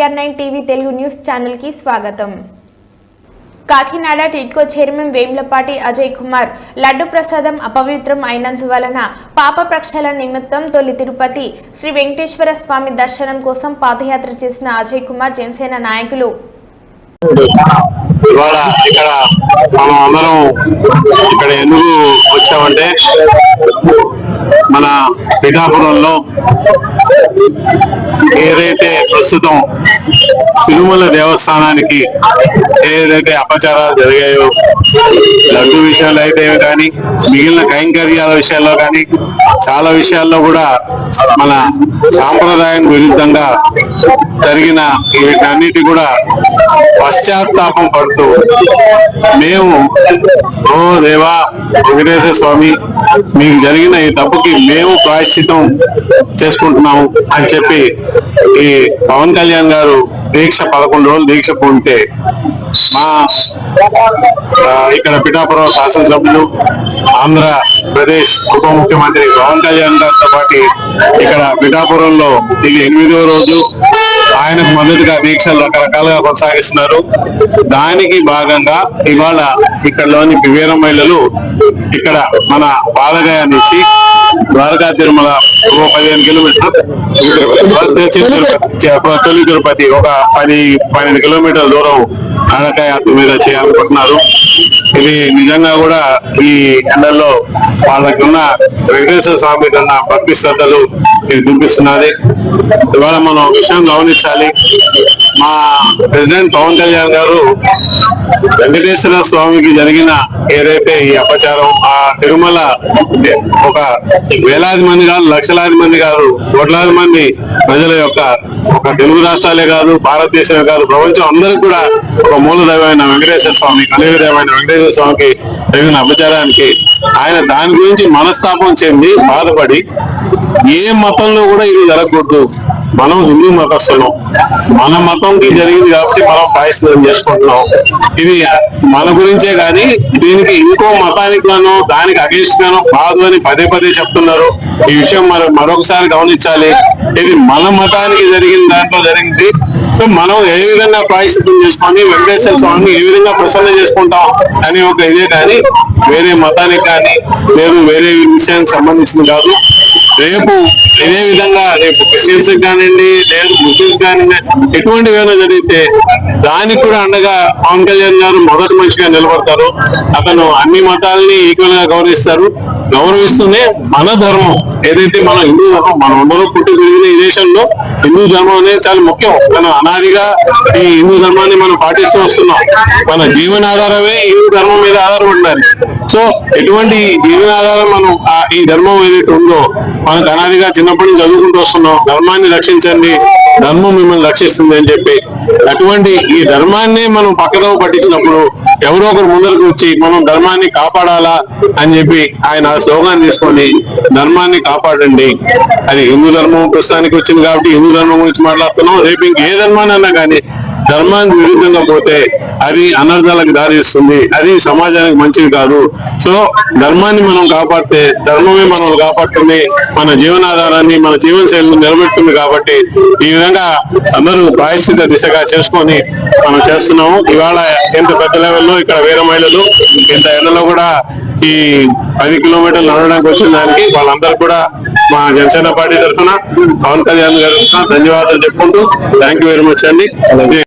TR nine TV Telugu news ఛానల్కి స్వాగతం. Kakinada TIDCO chairman Vemulapati Ajay Kumar laddu ప్రసాదం అపవిత్రం అయినందువలన పాప ప్రక్షాళన నిమిత్తం తొలి తిరుపతి శ్రీ వెంకటేశ్వర స్వామి దర్శనం కోసం పాదయాత్ర చేసిన అజయ్ కుమార్ జనసేన నాయకులు. ఇవాళ ఇక్కడ మనం అందరం ఇక్కడ ఎందుకు వచ్చామంటే మన పిఠాపురంలో ఏదైతే ప్రస్తుతం తిరుమల దేవస్థానానికి ఏదైతే అపచారాలు జరిగాయో లడ్డు విషయాలు అయితే కానీ మిగిలిన కైంకర్యాల విషయాల్లో కానీ చాలా విషయాల్లో కూడా మన సాంప్రదాయం విరుద్ధంగా జరిగిన వీటన్నిటి కూడా పశ్చాత్తాపం పడుతూ మేము ఓ దేవా వెంకటేశ్వర స్వామి మీకు జరిగిన ఈ తప్పుకి మేము ప్రాయశ్చితం చేసుకుంటున్నాము అని చెప్పి ఈ పవన్ కళ్యాణ్ గారు దీక్ష పదకొండు రోజులు దీక్ష పూంటే మా ఇక్కడ పిఠాపురం శాసనసభ్యులు ఆంధ్రప్రదేశ్ ఉప ముఖ్యమంత్రి పవన్ కళ్యాణ్ గారితో పాటు ఇక్కడ పిఠాపురంలో ఇది ఎనిమిదో రోజు. ఆయనకు మద్దతుగా దీక్షలు రకరకాలుగా కొనసాగిస్తున్నారు. దానికి భాగంగా ఇవాళ ఇక్కడలోని వీర మహిళలు ఇక్కడ మన బాలగయ నుంచి ద్వారకా తిరుమల ఓ పదిహేను కిలోమీటర్ తొలి తిరుపతి ఒక పది పన్నెండు కిలోమీటర్ల దూరం నడకయాత్ర మీద చేయాలనుకుంటున్నారు. ఇది నిజంగా కూడా ఈ ఎండల్లో వాళ్ళకున్న వెంకటేశ్వర స్వామి కన్నా భక్తి శ్రద్ధలు ఇది చూపిస్తున్నది. ఇవాళ మనం విషయం గమనించాలి. మా ప్రెసిడెంట్ పవన్ కళ్యాణ్ గారు వెంకటేశ్వర స్వామికి జరిగిన ఏదైతే ఈ అపచారం ఆ తిరుమల ఒక వేలాది మంది కాదు లక్షలాది మంది కాదు కోట్లాది మంది ప్రజల యొక్క ఒక తెలుగు రాష్ట్రాలే కాదు భారతదేశమే కాదు ప్రపంచం అందరికి కూడా ఒక మూలదైవమైన వెంకటేశ్వర స్వామి కలియుగదైవమైన వెంకటేశ్వర స్వామికి జరిగిన అపచారానికి ఆయన దాని గురించి మనస్తాపం చెంది బాధపడి ఏ మతంలో కూడా ఇది జరగకూడదు. మనం హిందూ మతస్థులం. మన మతంకి జరిగింది కాబట్టి మనం పాయిస్తున్నాం చేసుకుంటున్నాం. ఇది మన గురించే కానీ దీనికి ఇంకో మతానికి గాను దానికి అగేన్స్ట్ గాను కాదు అని పదే పదే చెప్తున్నారు. ఈ విషయం మరి మరొకసారి గమనించాలి. ఇది మన మతానికి జరిగిన దాంట్లో జరిగింది. సో మనం ఏ విధంగా ప్రాయశ్చిత్తం చేసుకొని వెంకటేశ్వర స్వామిని ఏ విధంగా ప్రసన్న చేసుకుంటాం అని ఒక ఇదే కానీ వేరే మతానికి కానీ లేదు వేరే విషయానికి సంబంధించింది కాదు. రేపు ఇదే విధంగా రేపు క్రిస్టియన్స్ కానివ్వండి లేదు ముస్లింస్ కానివ్వండి ఎటువంటి ఏమైనా జరిగితే దానికి కూడా అండగా పవన్ కళ్యాణ్ గారు మొదటి మనిషిగా నిలబడతారు. అతను అన్ని మతాలని ఈక్వల్గా గౌరవిస్తారు. గౌరవిస్తూనే మన ధర్మం ఏదైతే మన హిందూ ధర్మం మనం అందరూ పుట్టి పెరిగిన ఈ దేశంలో హిందూ ధర్మం అనేది చాలా ముఖ్యం. మనం అనాదిగా ఈ హిందూ ధర్మాన్ని మనం పాటిస్తూ వస్తున్నాం. మన జీవనాధారమే హిందూ ధర్మం మీద ఆధారపడినది. సో ఎటువంటి జీవనాధారం మనం ఈ ధర్మం ఏదైతే ఉందో మనకు అనాదిగా చిన్నప్పటి నుంచి చదువుకుంటూ వస్తున్నాం. ధర్మాన్ని రక్షించండి. ధర్మం మిమ్మల్ని రక్షిస్తుంది అని చెప్పి. అటువంటి ఈ ధర్మాన్ని మనం పక్కదో పట్టించినప్పుడు ఎవరో ఒకరు ముందరకు వచ్చి మనం ధర్మాన్ని కాపాడాలా అని చెప్పి ఆయన స్లోగాన్ తీసుకొని ధర్మాన్ని కాపాడండి. అది హిందూ ధర్మం ప్రస్తుతానికి వచ్చింది కాబట్టి హిందూ ధర్మం గురించి మాట్లాడుతున్నాం. రేపు ఇంక ఏ ధర్మాన్ని అన్నా కానీ ధర్మానికి విరుద్ధంగా పోతే అది అనర్థాలకు దారిస్తుంది అది సమాజానికి మంచిది కాదు. సో ధర్మాన్ని మనం కాపాడితే ధర్మమే మనల్ని కాపాడుతుంది. మన జీవనాధారాన్ని మన జీవన శైలిని నిలబెడుతుంది కాబట్టి ఈ విధంగా అందరూ ప్రాయశ్చిత దిశగా చేసుకొని మనం చేస్తున్నాము. ఇవాళ ఎంత పెద్ద లెవెల్లో ఇక్కడ వేరే మహిళలు ఇంత ఎండలో కూడా ఈ పది కిలోమీటర్లు నడవడానికి వచ్చిన దానికి వాళ్ళందరూ కూడా మా జనసేన పార్టీ తరఫున పవన్ కళ్యాణ్ గారు ధన్యవాదాలు చెప్పుకుంటూ థ్యాంక్ యూ వెరీ మచ్ అండి.